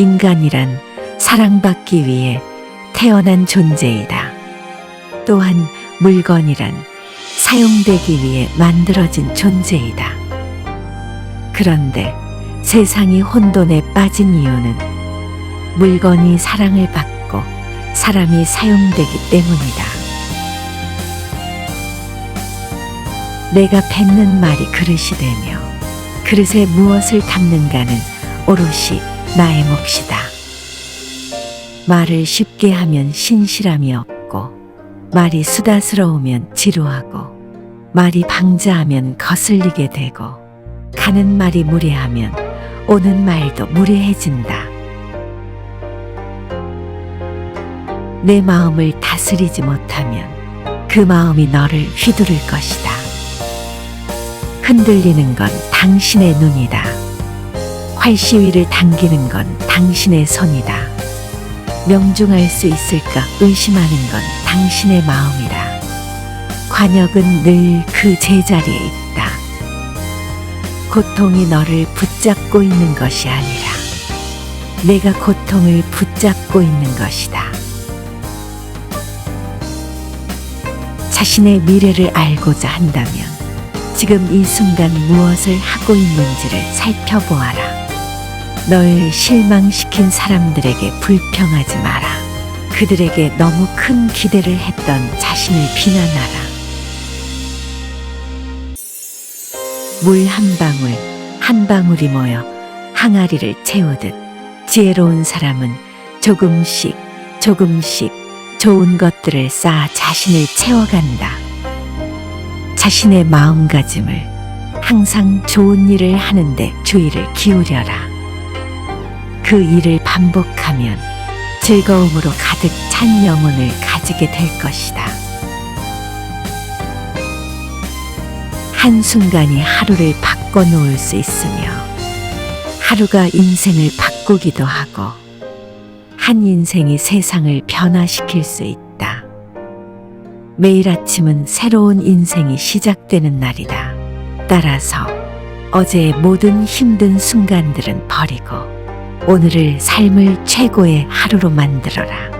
인간이란 사랑받기 위해 태어난 존재이다. 또한 물건이란 사용되기 위해 만들어진 존재이다. 그런데 세상이 혼돈에 빠진 이유는 물건이 사랑을 받고 사람이 사용되기 때문이다. 내가 뱉는 말이 그릇이 되며 그릇에 무엇을 담는가는 오롯이 나의 몫이다. 말을 쉽게 하면 신실함이 없고 말이 수다스러우면 지루하고 말이 방자하면 거슬리게 되고 가는 말이 무례하면 오는 말도 무례해진다. 내 마음을 다스리지 못하면 그 마음이 너를 휘두를 것이다. 흔들리는 건 당신의 눈이다. 활시위를 당기는 건 당신의 손이다. 명중할 수 있을까 의심하는 건 당신의 마음이다. 관역은 늘 그 제자리에 있다. 고통이 너를 붙잡고 있는 것이 아니라 내가 고통을 붙잡고 있는 것이다. 자신의 미래를 알고자 한다면 지금 이 순간 무엇을 하고 있는지를 살펴보아라. 널 실망시킨 사람들에게 불평하지 마라. 그들에게 너무 큰 기대를 했던 자신을 비난하라. 물 한 방울, 한 방울이 모여 항아리를 채우듯 지혜로운 사람은 조금씩, 조금씩 좋은 것들을 쌓아 자신을 채워간다. 자신의 마음가짐을 항상 좋은 일을 하는데 주의를 기울여라. 그 일을 반복하면 즐거움으로 가득 찬 영혼을 가지게 될 것이다. 한순간이 하루를 바꿔놓을 수 있으며 하루가 인생을 바꾸기도 하고 한 인생이 세상을 변화시킬 수 있다. 매일 아침은 새로운 인생이 시작되는 날이다. 따라서 어제의 모든 힘든 순간들은 버리고 오늘을 삶을 최고의 하루로 만들어라.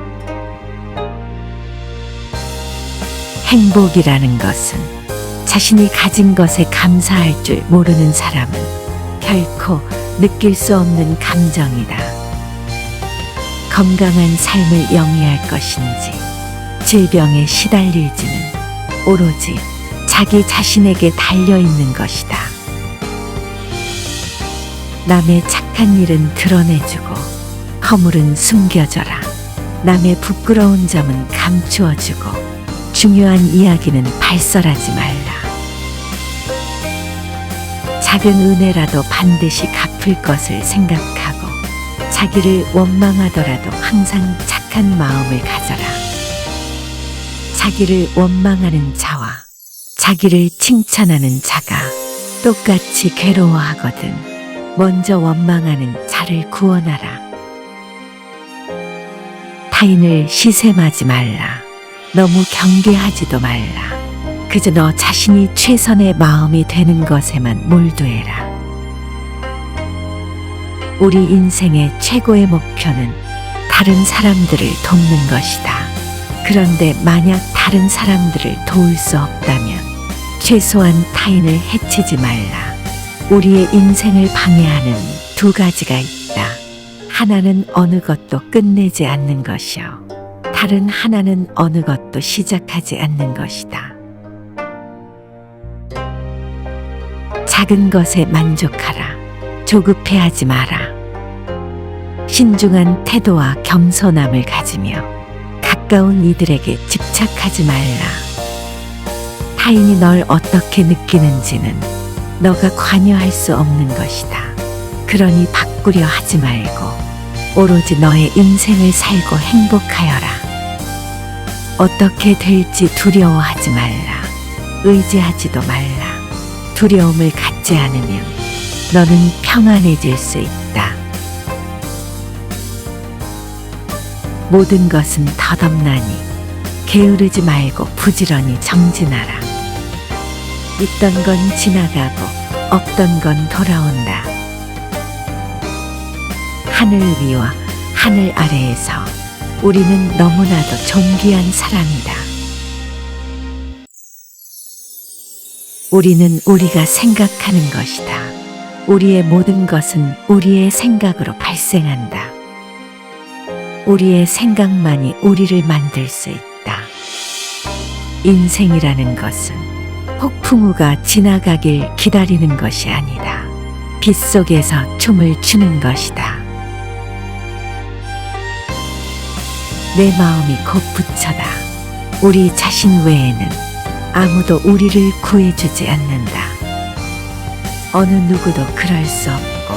행복이라는 것은 자신이 가진 것에 감사할 줄 모르는 사람은 결코 느낄 수 없는 감정이다. 건강한 삶을 영위할 것인지 질병에 시달릴지는 오로지 자기 자신에게 달려 있는 것이다. 남의 착한 일은 드러내주고 허물은 숨겨져라. 남의 부끄러운 점은 감추어주고 중요한 이야기는 발설하지 말라. 작은 은혜라도 반드시 갚을 것을 생각하고 자기를 원망하더라도 항상 착한 마음을 가져라. 자기를 원망하는 자와 자기를 칭찬하는 자가 똑같이 괴로워하거든. 먼저 원망하는 자를 구원하라. 타인을 시샘하지 말라. 너무 경계하지도 말라. 그저 너 자신이 최선의 마음이 되는 것에만 몰두해라. 우리 인생의 최고의 목표는 다른 사람들을 돕는 것이다. 그런데 만약 다른 사람들을 도울 수 없다면 최소한 타인을 해치지 말라. 우리의 인생을 방해하는 두 가지가 있다. 하나는 어느 것도 끝내지 않는 것이요. 다른 하나는 어느 것도 시작하지 않는 것이다. 작은 것에 만족하라. 조급해하지 마라. 신중한 태도와 겸손함을 가지며 가까운 이들에게 집착하지 말라. 타인이 널 어떻게 느끼는지는 너가 관여할 수 없는 것이다. 그러니 바꾸려 하지 말고 오로지 너의 인생을 살고 행복하여라. 어떻게 될지 두려워하지 말라. 의지하지도 말라. 두려움을 갖지 않으면 너는 평안해질 수 있다. 모든 것은 덧없나니 게으르지 말고 부지런히 정진하라. 있던 건 지나가고 없던 건 돌아온다. 하늘 위와 하늘 아래에서 우리는 너무나도 존귀한 사람이다. 우리는 우리가 생각하는 것이다. 우리의 모든 것은 우리의 생각으로 발생한다. 우리의 생각만이 우리를 만들 수 있다. 인생이라는 것은 폭풍우가 지나가길 기다리는 것이 아니다. 빛 속에서 춤을 추는 것이다. 내 마음이 곧 부처다. 우리 자신 외에는 아무도 우리를 구해주지 않는다. 어느 누구도 그럴 수 없고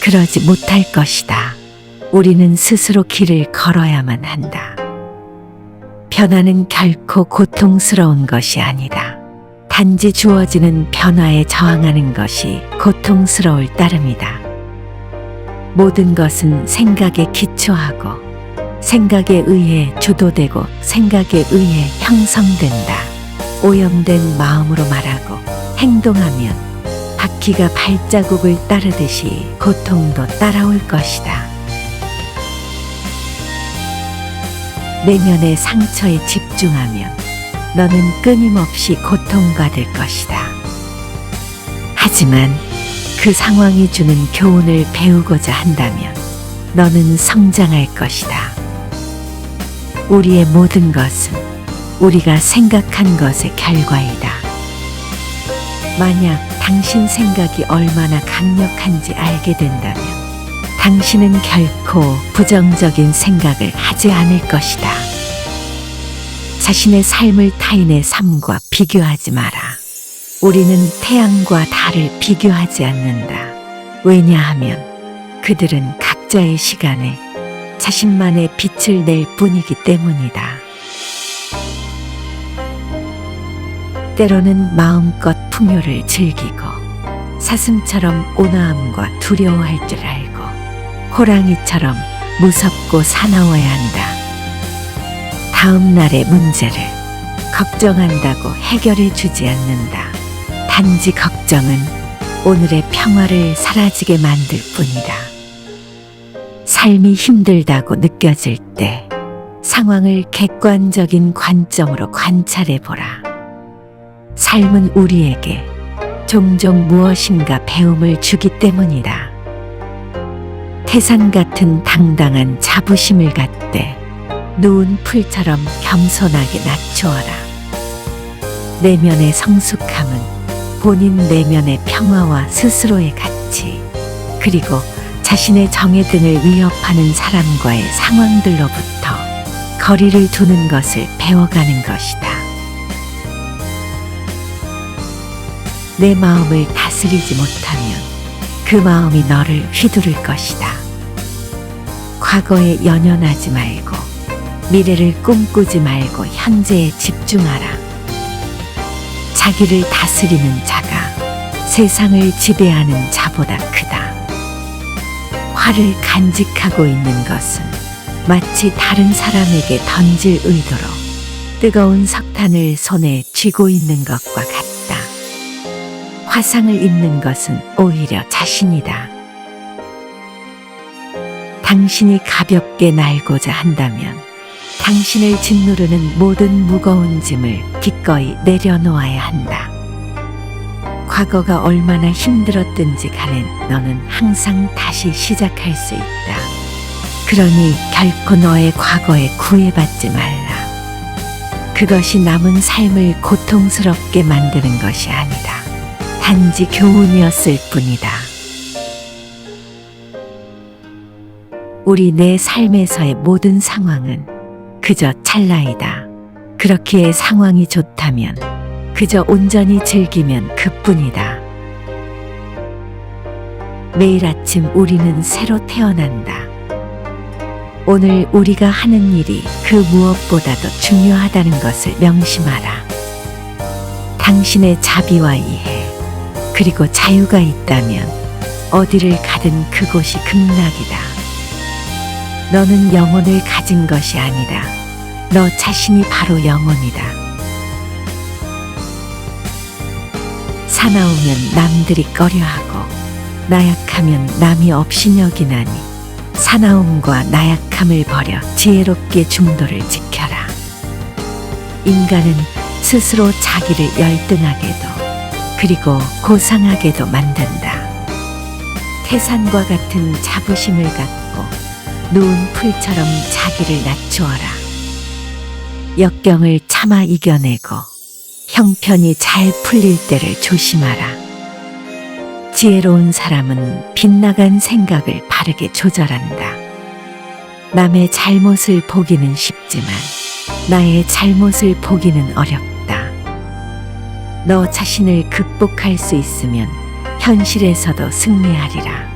그러지 못할 것이다. 우리는 스스로 길을 걸어야만 한다. 변화는 결코 고통스러운 것이 아니다. 단지 주어지는 변화에 저항하는 것이 고통스러울 따름이다. 모든 것은 생각에 기초하고 생각에 의해 주도되고 생각에 의해 형성된다. 오염된 마음으로 말하고 행동하면 바퀴가 발자국을 따르듯이 고통도 따라올 것이다. 내면의 상처에 집중하면 너는 끊임없이 고통받을 것이다. 하지만 그 상황이 주는 교훈을 배우고자 한다면 너는 성장할 것이다. 우리의 모든 것은 우리가 생각한 것의 결과이다. 만약 당신 생각이 얼마나 강력한지 알게 된다면 당신은 결코 부정적인 생각을 하지 않을 것이다. 자신의 삶을 타인의 삶과 비교하지 마라. 우리는 태양과 달을 비교하지 않는다. 왜냐하면 그들은 각자의 시간에 자신만의 빛을 낼 뿐이기 때문이다. 때로는 마음껏 풍요를 즐기고 사슴처럼 온화함과 두려워할 줄 알고 호랑이처럼 무섭고 사나워야 한다. 다음 날의 문제를 걱정한다고 해결해 주지 않는다. 단지 걱정은 오늘의 평화를 사라지게 만들 뿐이다. 삶이 힘들다고 느껴질 때 상황을 객관적인 관점으로 관찰해 보라. 삶은 우리에게 종종 무엇인가 배움을 주기 때문이다. 태산 같은 당당한 자부심을 갖되 누운 풀처럼 겸손하게 낮추어라. 내면의 성숙함은 본인 내면의 평화와 스스로의 가치, 그리고 자신의 정해등을 위협하는 사람과의 상황들로부터 거리를 두는 것을 배워가는 것이다. 내 마음을 다스리지 못하면 그 마음이 너를 휘두를 것이다. 과거에 연연하지 말고 미래를 꿈꾸지 말고 현재에 집중하라. 자기를 다스리는 자가 세상을 지배하는 자보다 크다. 화를 간직하고 있는 것은 마치 다른 사람에게 던질 의도로 뜨거운 석탄을 손에 쥐고 있는 것과 같다. 화상을 입는 것은 오히려 자신이다. 당신이 가볍게 날고자 한다면 당신을 짓누르는 모든 무거운 짐을 기꺼이 내려놓아야 한다. 과거가 얼마나 힘들었든지 간에 너는 항상 다시 시작할 수 있다. 그러니 결코 너의 과거에 구애받지 말라. 그것이 남은 삶을 고통스럽게 만드는 것이 아니다. 단지 교훈이었을 뿐이다. 우리 내 삶에서의 모든 상황은 그저 찰나이다. 그렇기에 상황이 좋다면 그저 온전히 즐기면 그뿐이다. 매일 아침 우리는 새로 태어난다. 오늘 우리가 하는 일이 그 무엇보다도 중요하다는 것을 명심하라. 당신의 자비와 이해, 그리고 자유가 있다면 어디를 가든 그곳이 극락이다. 너는 영혼을 가진 것이 아니다. 너 자신이 바로 영혼이다. 사나우면 남들이 꺼려하고 나약하면 남이 없이 여기나니 사나움과 나약함을 버려 지혜롭게 중도를 지켜라. 인간은 스스로 자기를 열등하게도 그리고 고상하게도 만든다. 태산과 같은 자부심을 갖고 누운 풀처럼 자기를 낮추어라. 역경을 참아 이겨내고 형편이 잘 풀릴 때를 조심하라. 지혜로운 사람은 빗나간 생각을 바르게 조절한다. 남의 잘못을 보기는 쉽지만 나의 잘못을 보기는 어렵다. 너 자신을 극복할 수 있으면 현실에서도 승리하리라.